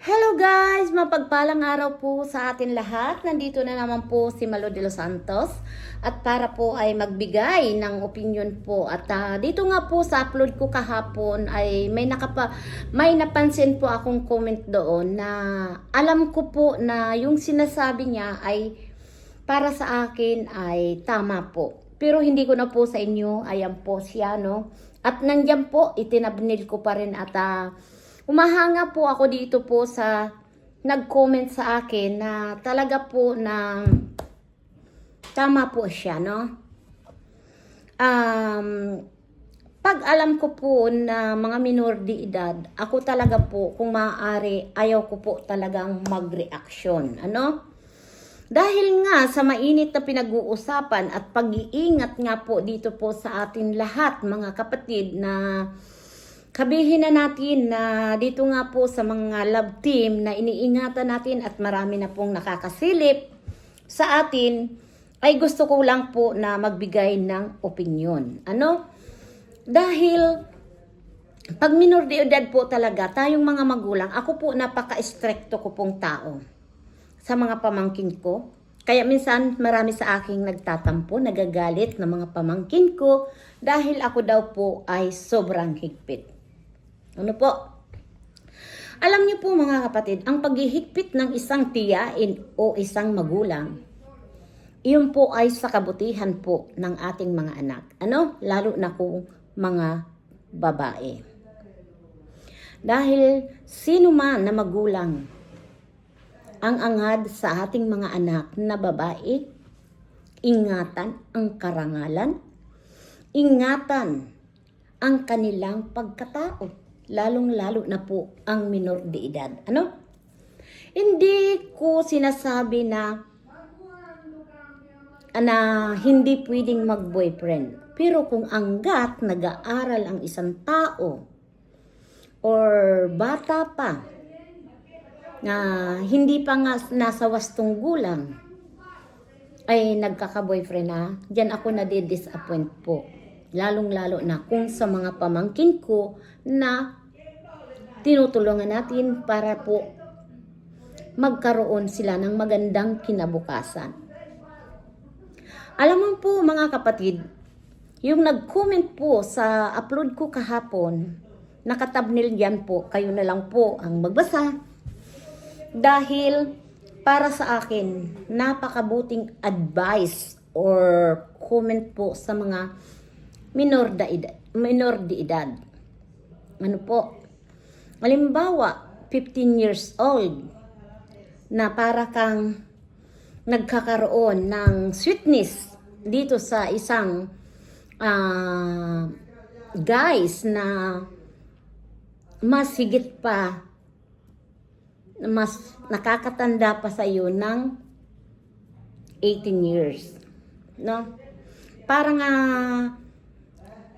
Hello guys! Mapagpalang araw po sa atin lahat. Nandito na naman po si Malo de los Santos at para po ay magbigay ng opinion po. At ah, dito nga po sa upload ko kahapon ay may nakapa may napansin po akong comment doon na alam ko po na yung sinasabi niya ay para sa akin ay tama po. Pero hindi ko na po sa inyo, ayan po siya, no? At nandyan po, itinabnil ko pa rin at ah, umahanga po ako dito po sa nag-comment sa akin na talaga po na tama po siya, no? Um, pag alam ko po na mga minor de edad, ako talaga po, kung maaari, ayaw ko po talagang mag-reaction. Ano? Dahil nga sa mainit na pinag-uusapan at pag-iingat nga po dito po sa atin lahat mga kapatid na kabihin na natin na dito nga po sa mga love team na iniingatan natin at marami na pong nakakasilip sa atin ay gusto ko lang po na magbigay ng opinion. Ano? Dahil pag minor de edad po talaga, tayong mga magulang, ako po napaka-stricto ko pong tao sa mga pamangkin ko. Kaya minsan marami sa aking nagtatampo, nagagalit ng mga pamangkin ko dahil ako daw po ay sobrang higpit. Ano po? Alam niyo po mga kapatid, ang paghihigpit ng isang tiyain o isang magulang, iyon po ay sa kabutihan po ng ating mga anak. Ano? Lalo na kung mga babae. Dahil sino man na magulang ang angad sa ating mga anak na babae, ingatan ang karangalan, ingatan ang kanilang pagkatao, lalong-lalo na po ang minor de edad. Ano? Hindi ko sinasabi na na hindi pwedeng mag-boyfriend. Pero kung anggat nag-aaral ang isang tao or bata pa na hindi pa nga nasa wastong gulang ay nagkaka-boyfriend na, diyan ako nadi-disappoint po. Lalong-lalo na kung sa mga pamangkin ko na tinutulungan natin para po magkaroon sila ng magandang kinabukasan. Alam mo po mga kapatid, yung nag-comment po sa upload ko kahapon, nakatabnil yan po, kayo na lang po ang magbasa. Dahil para sa akin, napakabuting advice or comment po sa mga minor de edad. Minor de edad. Ano po? Halimbawa, 15 years old na para kang nagkakaroon ng sweetness dito sa isang ah, guys na mas higit pa mas nakakatanda pa sa iyo ng 18 years. No? Parang ah,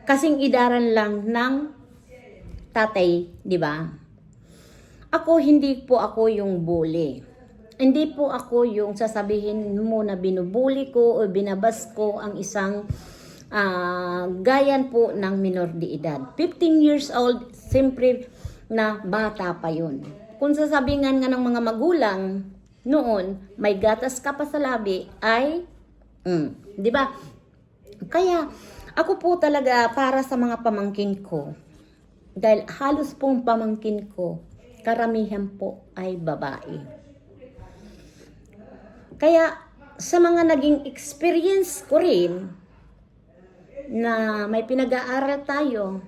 kasing idaran lang ng tatay, di ba? Ako, hindi po ako yung bully. Hindi po ako yung sasabihin mo na binubuli ko o binabas ko ang isang ah, gayan po ng minor de edad. 15 years old, siyempre na bata pa yun. Kung sasabihin nga ng mga magulang noon, may gatas ka pa sa labi, ay, mm, di ba? Kaya, ako po talaga para sa mga pamangkin ko, dahil halos pong pamangkin ko, karamihan po ay babae. Kaya, sa mga naging experience ko rin, na may pinag-aaral tayo,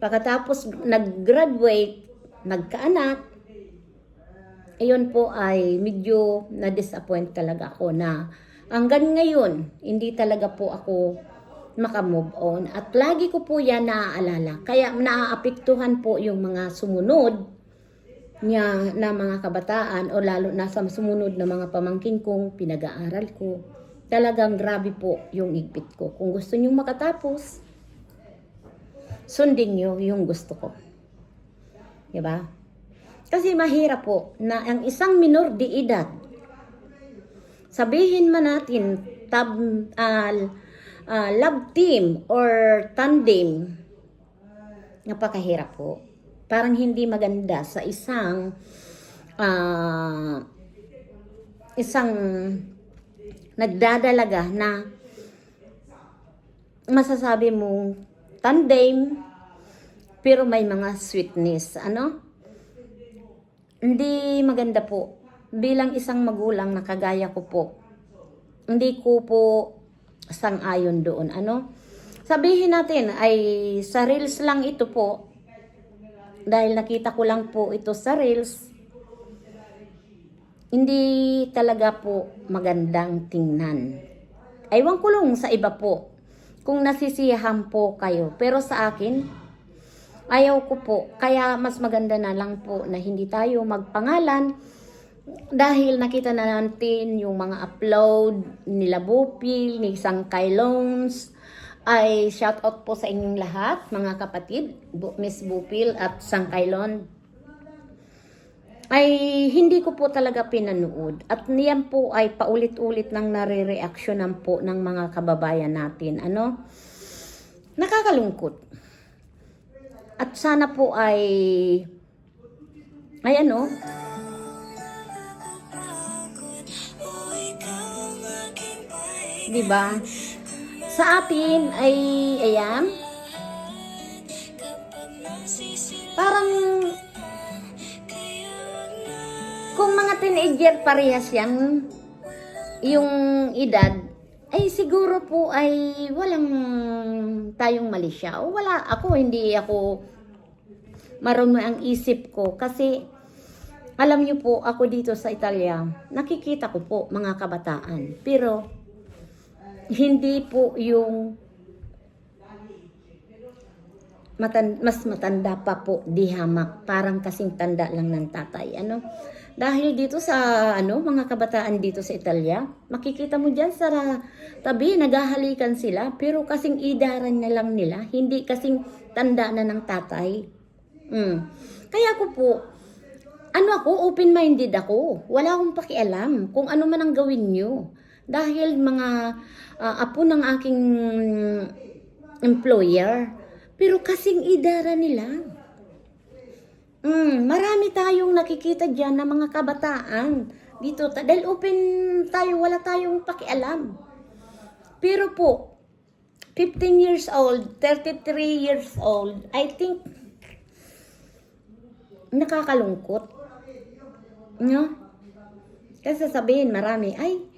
pagkatapos nag-graduate, nagkaanak, ayun po ay medyo na-disappoint talaga ako na hanggang ngayon, hindi talaga po ako makamove on. At lagi ko po yan naaalala. Kaya naaapektuhan po yung mga sumunod niya na mga kabataan o lalo na sa sumunod na mga pamangkin kong pinag-aaral ko. Talagang grabe po yung igpit ko. Kung gusto nyo makatapos, sundin nyo yung gusto ko. Diba? Kasi mahirap po na ang isang minor de edad, sabihin man natin tab, ah, ah, love team or tandem, napakahirap po. Parang hindi maganda sa isang ah, isang nagdadalaga na masasabi mo tandem pero may mga sweetness ano? Hindi maganda po. Bilang isang magulang na kagaya ko po hindi ko po sang-ayon doon ano sabihin natin ay sa reels lang ito po dahil nakita ko lang po ito sa reels hindi talaga po magandang tingnan. Aywan ko lang sa iba po kung nasisiyahan po kayo. Pero sa akin, ayaw ko po. Kaya mas maganda na lang po na hindi tayo magpangalan dahil nakita na natin yung mga upload nila Bupil, ni Sangkay Loans, ay shout out po sa inyong lahat, mga kapatid, Miss Bupil at Sangkay Loan ay hindi ko po talaga pinanood. At niyan po ay paulit-ulit nang nare-reaksyonan po ng mga kababayan natin. Ano? Nakakalungkot. At sana po ay ay ano, di ba? Sa atin ay ayan. Parang kung mga teenager parehas yan, yung edad, ay siguro po ay walang tayong mali siya. O wala, ako hindi ako marunong ang isip ko kasi alam niyo po, ako dito sa Italia, nakikita ko po mga kabataan. Pero hindi po yung matan, mas matanda pa po di hamak. Parang kasing tanda lang ng tatay. Ano? Dahil dito sa ano mga kabataan dito sa Italia, makikita mo diyan sa tabi naghahalikan sila pero kasing idaran na lang nila, hindi kasing tanda na ng tatay. Mm. Kaya ko po ano ako, open-minded ako. Wala akong pakialam kung ano man ang gawin nyo. Dahil mga ah, apo ng aking employer, pero kasing idara nila. Mm, marami tayong nakikita dyan na mga kabataan dito. Dahil open tayo, wala tayong pakialam. Pero po, 15 years old, 33 years old, I think, nakakalungkot. No? Kasi sabihin marami, ay,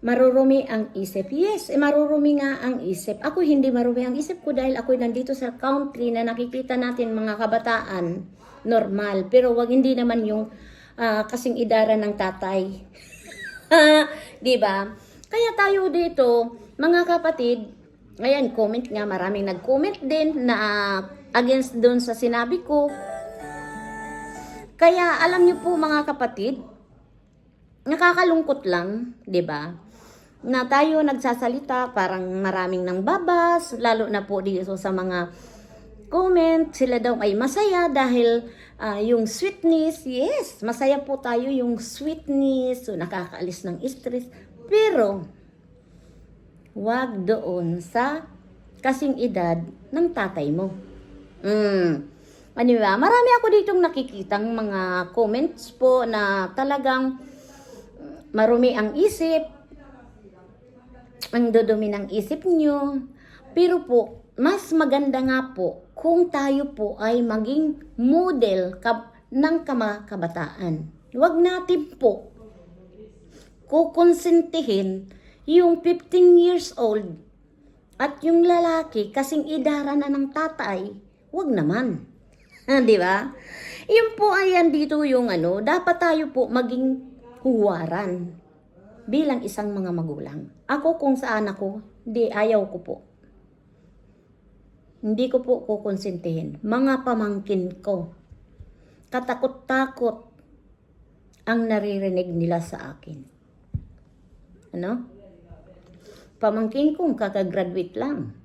marurumi ang isip. Yes, eh, marurumi nga ang isip. Ako hindi marumi ang isip ko dahil ako nandito sa country na nakikita natin mga kabataan normal. Pero wag hindi naman yung ah, kasing idara ng tatay. 'Di ba? Kaya tayo dito, mga kapatid, ayan, comment nga, maraming nag-comment din na ah, against doon sa sinabi ko. Kaya alam niyo po mga kapatid, nakakalungkot lang, 'di ba? Na tayo nagsasalita, parang maraming nang babas, lalo na po dito sa mga comment, sila daw ay masaya dahil ah, yung sweetness, yes, masaya po tayo yung sweetness, so nakakaalis ng stress. Pero, wag doon sa kasing edad ng tatay mo. Mm. Ano ba? Marami ako ditong nakikitang mga comments po na talagang marumi ang isip, ang dudumi ng isip nyo. Pero po, mas maganda nga po kung tayo po ay maging model kab- ng kabataan. Huwag natin po kukonsintihin yung 15 years old at yung lalaki kasing idara na ng tatay, wag naman. Di ba? Yun po ayan dito yung ano, dapat tayo po maging huwaran bilang isang mga magulang. Ako kung saan ako, di ayaw ko po. Hindi ko po kukonsintihin. Mga pamangkin ko, katakot-takot ang naririnig nila sa akin. Ano? Pamangkin kong kakagraduate lang.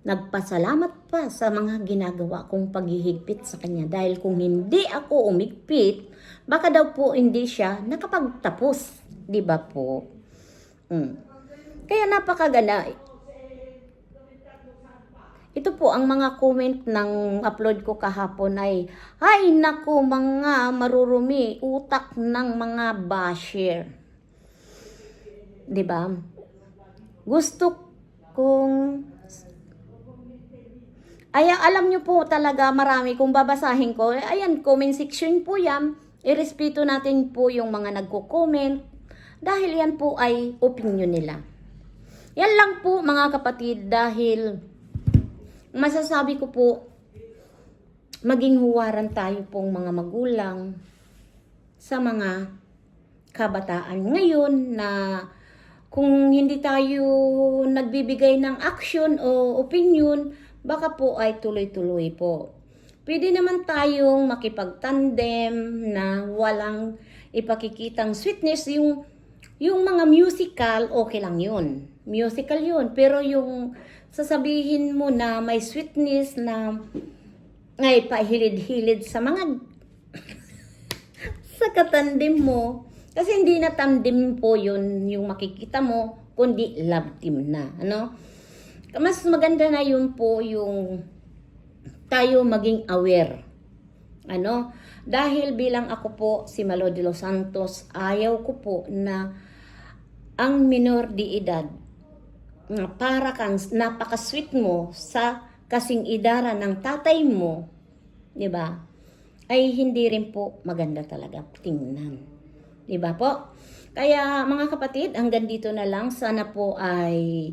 Nagpasalamat pa sa mga ginagawa kong paghihigpit sa kanya dahil kung hindi ako umigpit, baka daw po hindi siya nakapagtapos. Di ba po? Mm. Kaya napakaganda. Ito po, ang mga comment ng upload ko kahapon ay, ay naku mga marurumi, utak ng mga basher. 'Di ba? Gusto kong ay, alam nyo po talaga marami kung babasahin ko. Ayan, comment section po yan. Irespeto natin po yung mga nagko-comment dahil yan po ay opinion nila. Yan lang po mga kapatid dahil masasabi ko po maging huwaran tayo pong mga magulang sa mga kabataan ngayon na kung hindi tayo nagbibigay ng action o opinion, baka po ay tuloy-tuloy po. Pwede naman tayong makipagtandem na walang ipakikitang sweetness. Yung, yung mga musical, okay lang yun. Musical yun. Pero yung sasabihin mo na may sweetness na ay pahilid-hilid sa mga sa katandem mo. Kasi hindi na tandem po yun yung makikita mo, kundi love team na. Ano? Mas maganda na yun po yung tayo maging aware. Ano? Dahil bilang ako po si Malo de los Santos, ayaw ko po na ang minor de edad para kang napaka-sweet mo sa kasing idara ng tatay mo, 'di ba? Ay hindi rin po maganda talaga tingnan. 'Di ba po? Kaya mga kapatid, hanggang dito na lang sana po ay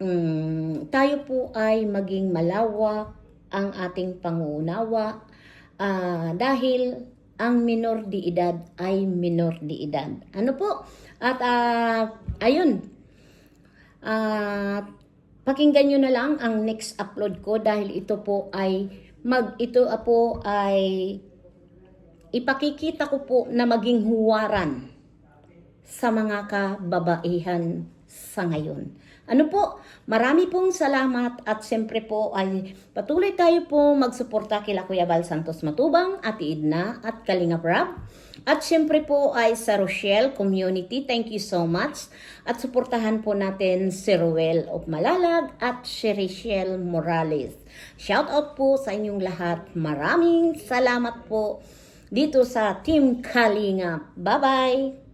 mm, tayo po ay maging malawak ang ating pangunawa ah, dahil ang minor de edad ay minor de edad. Ano po? At ah, ayun, at pakinggan nyo na lang ang next upload ko dahil ito po ay mag ito po ay ipakikita ko po na maging huwaran sa mga kababaihan sa ngayon. Ano po, marami pong salamat at siyempre po ay patuloy tayo po magsuporta kila Kuya Bal Santos Matubang, Ate Idna at Kalinga Prab. At siyempre po ay sa Rochelle Community, thank you so much. At suportahan po natin si Ruel of Malalag at si Richelle Morales. Shout out po sa inyong lahat. Maraming salamat po dito sa Team Kalinga. Bye-bye!